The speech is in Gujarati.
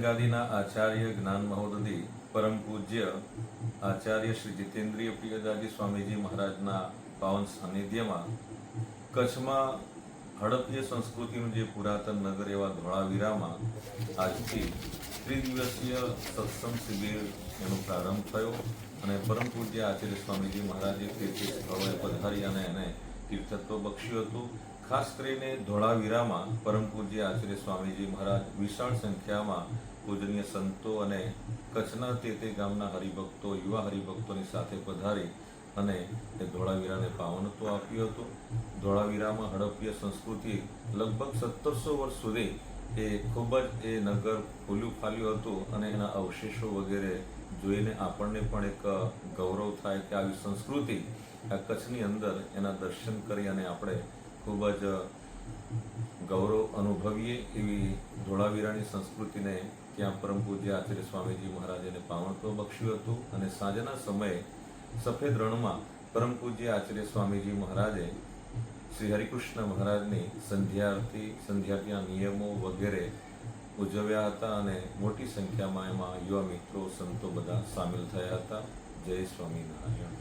ગાદીના આચાર્ય જ્ઞાન મહોદધિ પરમ પૂજ્ય આચાર્ય શ્રી જીતેન્દ્રિય પ્રિયદાજી સ્વામીજી મહારાજના પાવન સાનિધ્યમાં કચ્છમાં હડપ્ય સંસ્કૃતિનું જે પુરાતન નગર એવા ધોળાવીરામાં આજથી ત્રિદિવસીય સત્સંગ શિબિર એનો પ્રારંભ થયો અને પરમ પૂજ્ય આચાર્ય સ્વામીજી મહારાજે તે સ્થળોએ પધારી અને એને તીર્થત્વ બક્ષ્યું હતું. ખાસ કરીને ધોળાવીરામાં પરમ આચાર્ય સ્વામીજી મહારાજ વિશાળ સંખ્યામાં પૂજનીય સંતો અને કચ્છના તે તે ગામના હરિભક્તો, યુવા હરિભક્તોની સાથે પધારી અને એ ધોળાવીરાને પાવનત્વ આપ્યું હતું. ધોળાવીરામાં હડપ્પીય સંસ્કૃતિ લગભગ સત્તરસો વર્ષ સુધી એ ખૂબ જ એ નગર ખુલ્લું ફાલ્યું હતું અને એના અવશેષો વગેરે જોઈને આપણને પણ એક ગૌરવ થાય કે આવી સંસ્કૃતિ આ કચ્છની અંદર એના દર્શન કરી અને આપણે ખૂબ જ ગૌરવ અનુભવીએ એવી ધોળાવીરાની સંસ્કૃતિને ત્યાં પરમ પૂજ્ય આચાર્ય સ્વામીજી મહારાજને પાવનત્વ બક્ષ્યું હતું અને સાંજના સમયે સફેદ રણમાં પરમ પૂજ્ય આચાર્ય સ્વામીજી મહારાજે શ્રી હરિકૃષ્ણ મહારાજની સંધ્યાઆરતી સંધ્યાના નિયમો વગેરે ઉજવ્યા હતા અને મોટી સંખ્યામાં એમાં યુવા મિત્રો, સંતો બધા સામેલ થયા હતા. જય સ્વામિનારાયણ.